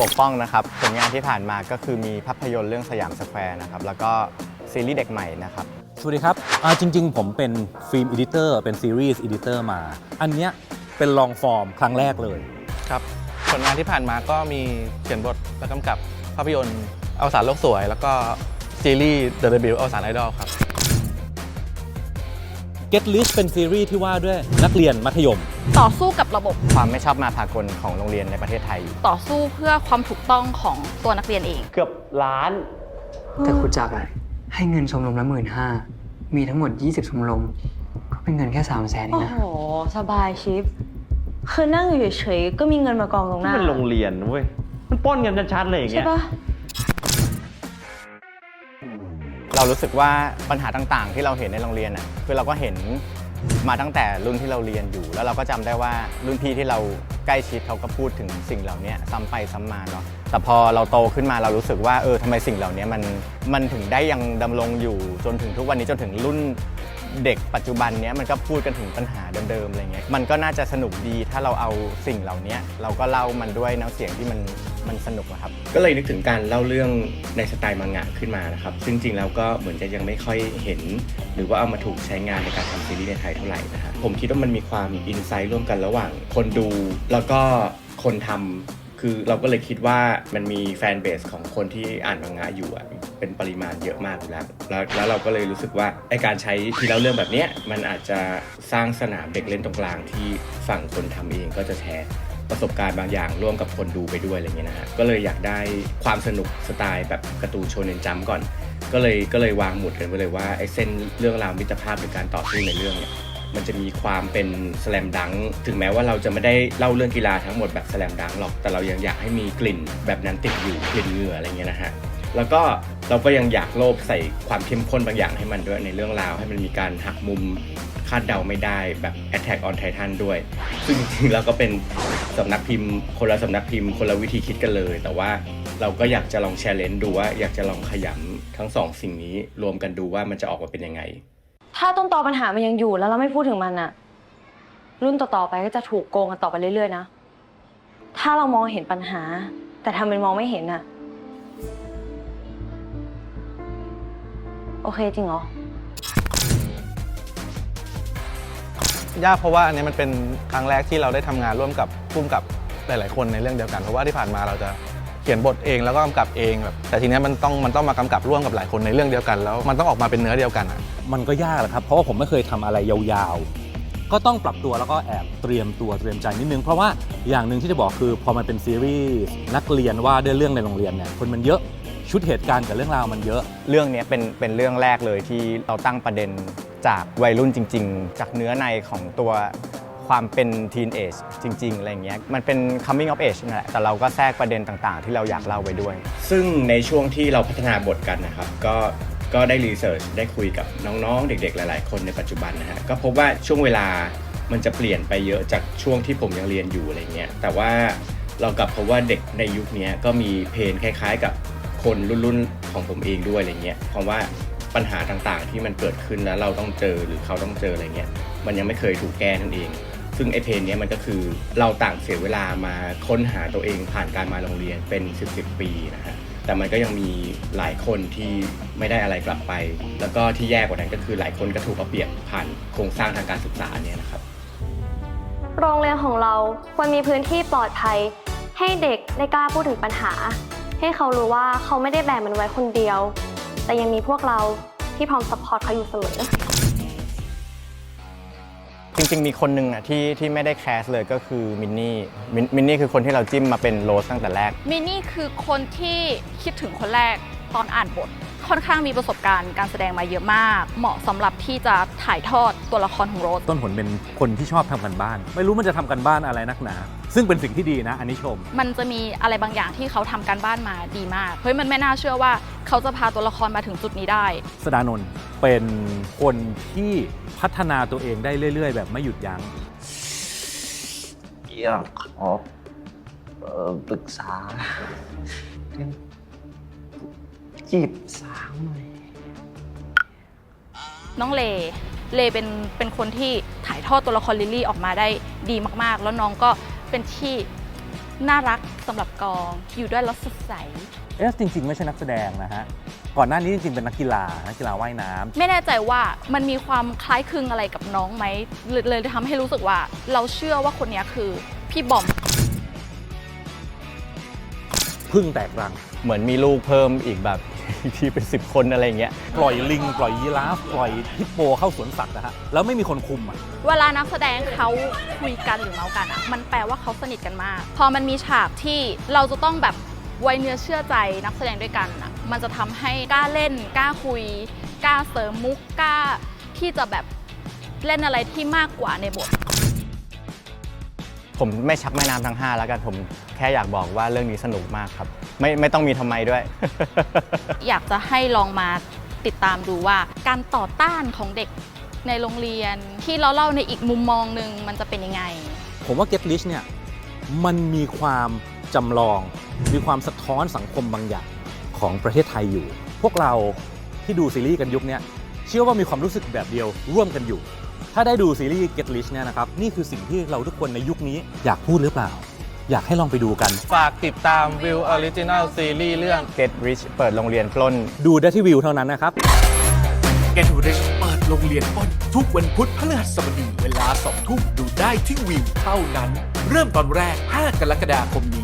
ปกป้องนะครับผลงานที่ผ่านมาก็คือมีภาพยนตร์เรื่องสยามสแควร์นะครับแล้วก็ซีรีส์เด็กใหม่นะครับสวัสดีครับอ่าจริง ๆ ผมเป็นฟิล์มอีดิเตอร์เป็นซีรีส์อีดิเตอร์มา อันเนี้ยเป็นลองฟอร์มครั้งแรกเลยครับผลงานที่ผ่านมาก็มีเขียนบทและกำกับภาพยนตร์อวสานโลกสวย แล้วก็ซีรีส์ The Debut อวสานไอดอลครับ Get List เป็นซีรีส์ที่ว่าด้วยนักเรียนมัธยม ต่อสู้กับระบบ ความไม่ชอบมาพากลของโรงเรียนในประเทศไทยต่อสู้เพื่อความถูกต้องของตัวนักเรียนเอง เกือบล้าน แต่ครูจักรอะให้เงินชมรมละหมื่นห้ามีทั้งหมด 20 ชมรม ก็เป็นเงินแค่3 0 0แสนเองโอ้นะ โห สบายชิป คือนั่งอยู่เฉยๆ ก็มีเงินมากองตรงหน้า มันโรงเรียนเว้ย มันปล้นกันชัดๆเลยอย่างใช่เงี้ย ปะ เรารู้สึกว่าปัญหาต่างๆ ที่เราเห็นในโรงเรียนอะคือเราก็เห็นมาตั้งแต่รุ่นที่เราเรียนอยู่ แล้วเราก็จำได้ว่ารุ่นพี่ที่เราใกล้ชิดเขาก็พูดถึงสิ่งเหล่านี้ซ้ำไปซ้ำมาเนาะแต่พอเราโตขึ้นมาเรารู้สึกว่าเออทำไมสิ่งเหล่านี้มันมันถึงได้ยังดำรงอยู่จนถึงทุกวันนี้จนถึงรุ่น เด็กปัจจุบันเนี้ยมันก็พูดกันถึงปัญหาเดิมๆอะไรเงี้ยมันก็น่าจะสนุกดีถ้าเราเอาสิ่งเหล่านี้เราก็เล่ามันด้วยน้ำเสียงที่มันมันสนุกครับ ก็เลยนึกถึงการเล่าเรื่องในสไตล์มังงะขึ้นมานะครับ ซึ่งจริงแล้วก็เหมือนจะยังไม่ค่อยเห็น หรือว่าเอามาถูกใช้งานในการทำซีรีส์ในไทยเท่าไหร่นะฮะผมคิดว่ามันมีความอินไซต์ร่วมกันระหว่าง คนดูแล้วก็คนทำ คือเราก็เลยคิดว่ามันมีแฟนเบสของคนที่อ่านมังงะอยู่อะเป็นปริมาณเยอะมากอยู่แล้วแล้ว แล้วเราก็เลยรู้สึกว่าไอการใช้ที่เล่าเรื่องแบบเนี้ยมันอาจจะสร้างสนามเด็กเล่นตรงกลางที่ฝั่งคนทำเองก็จะแชร์ประสบการณ์บางอย่างร่วมกับคนดูไปด้วยอะไรเงี้ยนะฮะก็เลยอยากได้ความสนุกสไตล์แบบการ์ตูนโชเนนจัมก่อน ก็เลยก็เลยวางหมุดกันไปเลยว่าไอเส้นเรื่องราวมิตรภาพหรือการต่อสู้ในเรื่องเนี่ย มันจะมีความเป็นสแลมดังถึงแม้ว่าเราจะไม่ได้เล่าเรื่องกีฬาทั้งหมดแบบสแลมดังหรอกแต่เรายังอยากให้มีกลิ่นแบบนั้นติดอยู่กลิ่นเหงื่ออะไรเงี้ยนะฮะแล้วก็เราก็ยังอยากโลบใส่ความเข้มข้นบางอย่างให้มันด้วยในเรื่องราว ให้มันมีการหักมุมคาดเดาไม่ได้แบบ Attack on Titan ด้วย ซึ่งจริงๆแล้วก็เป็นสำนักพิมพ์ คนละสำนักพิมพ์คนละวิธีคิดกันเลย แต่ว่าเราก็อยากจะลองแชร์เลนดูว่าอยากจะลองขยำทั้งสองสิ่งนี้รวมกันดูว่ามันจะออกมาเป็นยังไง ถ้าต้นตอปัญหามันยังอยู่แล้วเราไม่พูดถึงมันอะรุ่นต่อๆไปก็จะถูกโกงกันต่อไปเรื่อยๆนะ ถ้าเรามองเห็นปัญหา แต่ทำเป็นมองไม่เห็นอะโอเคจริงเหรอ ยากเพราะว่าอันนี้มันเป็นครั้งแรกที่เราได้ทำงานร่วมกับพุ่มกับหลาย ๆ คนในเรื่องเดียวกัน เพราะว่าที่ผ่านมาเราจะเขียนบทเองแล้วก็กำกับเองแบบแต่ทีเนี้ยมันต้องมันต้องมากำกับร่วมกับหลายคนในเรื่องเดียวกัน แล้วมันต้องออกมาเป็นเนื้อเดียวกันอะ มันก็ยากแหละครับ เพราะว่าผมไม่เคยทำอะไรยาวๆ ก็ต้องปรับตัวแล้วก็แอบเตรียมตัวเตรียมใจนิดนึง เพราะว่าอย่างหนึ่งที่จะบอกคือ พอมันเป็นซีรีส์นักเรียนว่าด้วยเรื่องในโรงเรียนเนี่ยคนมันเยอะชุดเหตุการณ์กับเรื่องราวมันเยอะ เรื่องเนี้ยเป็นเป็นเรื่องแรกเลยที่เราตั้งประเด็นจากวัยรุ่นจริง ๆ จากเนื้อในของตัวความเป็นทีนเอจจริง ๆ อะไรเงี้ย มันเป็น coming of age นั่นแหละ แต่เราก็แทรกประเด็นต่างๆ ที่เราอยากเล่าไว้ด้วย ซึ่งในช่วงที่เราพัฒนาบทกันนะครับ ก็ ก็ได้รีเสิร์ชได้คุยกับน้องๆ เด็กๆ หลาย ๆ คนในปัจจุบันนะฮะก็พบว่าช่วงเวลามันจะเปลี่ยนไปเยอะจากช่วงที่ผมยังเรียนอยู่อะไรเงี้ยแต่ว่าเรากลับพบว่าเด็กในยุคนี้ก็มีเพนคล้าย ๆ กับคนรุ่นๆของผมเองด้วยอะไรเงี้ยเพราะว่าปัญหาต่างๆที่มันเกิดขึ้นแล้วเราต้องเจอหรือเขาต้องเจออะไรเงี้ยมันยังไม่เคยถูกแก้นั่นเอง ซึ่งไอเพนเนี้ยมันก็คือเราต่างเสียเวลามาค้นหาตัวเองผ่านการมาโรงเรียนเป็น 10บปีนะฮะ แต่มันก็ยังมีหลายคนที่ไม่ได้อะไรกลับไป แล้วก็ที่แย่กว่านั้นก็คือหลายคนก็ถูกเอาเปรียบผ่านโครงสร้างทางการศึกษาเนี่ยนะครับ โรงเรียนของเราควรมีพื้นที่ปลอดภัย ให้เด็กได้กล้าพูดถึงปัญหา ให้เขารู้ว่าเขาไม่ได้แบกมันไว้คนเดียว แต่ยังมีพวกเราที่พร้อมซัพพอร์ตเขาอยู่เสมอ จริงๆ มีคนหนึ่งอะที่ที่ไม่ได้แคสเลยก็คือมินนี่มินมินนี่คือคนที่เราจิ้มมาเป็นโรสตั้งแต่แรก มินนี่คือคนที่คิดถึงคนแรกตอนอ่านบท ค่อนข้างมีประสบการณ์การแสดงมาเยอะมาก เหมาะสำหรับที่จะถ่ายทอดตัวละครของโรสต้นผลเป็นคนที่ชอบทำกันบ้าน ไม่รู้มันจะทำกันบ้านอะไรนักหนา ซึ่งเป็นสิ่งที่ดีนะ อันนี้ชม มันจะมีอะไรบางอย่างที่เขาทำการบ้านมาดีมากเฮ้ยมันไม่น่าเชื่อว่าเขาจะพาตัวละครมาถึงจุดนี้ได้ สดานนท์เป็นคนที่พัฒนาตัวเองได้เรื่อย ๆ แบบไม่หยุดยัง้งอยากขอเอ่อปรึกษาเรื่อง จีบสาวหน่อยน้องเล เลเป็นเป็นคนที่ถ่ายทอดตัวละครลิลลี่ออกมาได้ดีมากๆ แล้วน้องก็เป็นที่น่ารักสำหรับกอง อยู่ด้วยแล้วสดใส เอสจริง ๆ ไม่ใช่นักแสดงนะฮะ ก่อนหน้านี้จริง ๆ เป็นนักกีฬา นักกีฬาว่ายน้ำไม่แน่ใจว่ามันมีความคล้ายคลึงอะไรกับน้องไหมเลยเลยทำให้รู้สึกว่า เราเชื่อว่าคนเนี้ยคือพี่บอม พึ่งแตกรัง เหมือนมีลูกเพิ่มอีกแบบ ที่เป็น 10 คนอะไรอย่างเงี้ย ปล่อยลิง ปล่อยยีราฟปล่อยฮิปโปเข้าสวนสัตว์นะฮะแล้วไม่มีคนคุมอะเวลานักแสดงเขาคุยกันหรือเมาส์กันอะมันแปลว่าเขาสนิทกันมาก พอมันมีฉากที่เราจะต้องแบบไว้เนื้อเชื่อใจนักแสดงด้วยกันอะมันจะทำให้กล้าเล่น กล้าคุย กล้าเสริมมุก กล้าที่จะแบบเล่นอะไรที่มากกว่าในบท ผมไม่ชักแม่น้ำทั้ง 5 แล้วกันผม แค่อยากบอกว่าเรื่องนี้สนุกมากครับ ไม่ไม่ต้องมีทำไมด้วย อยากจะให้ลองมาติดตามดูว่า การต่อต้านของเด็กในโรงเรียน ที่เราเล่าในอีกมุมมองหนึ่งมันจะเป็นยังไง ผมว่า Get Rich เนี่ยมันมีความจำลอง มีความสะท้อนสังคมบางอย่างของประเทศไทยอยู่ พวกเราที่ดูซีรีส์กันยุคเนี้ยเชื่อว่ามีความรู้สึกแบบเดียวร่วมกันอยู่ ถ้าได้ดูซีรีส์ Get Rich เนี่ยนะครับนี่คือสิ่งที่เราทุกคนในยุคนี้อยากพูดหรือเปล่า อยากให้ลองไปดูกัน ฝากติดตามวิวออริจินัลซีรีส์เรื่อง Get Rich เปิดโรงเรียนปล้น ดูได้ที่วิวเท่านั้นนะครับ Get Rich เปิดโรงเรียนต้น ทุกวันพุธพฤหัสบดีเวลา2ทุ่มดูได้ที่วิวเท่านั้น เริ่มตอนแรก 5 กรกฎาคมนี้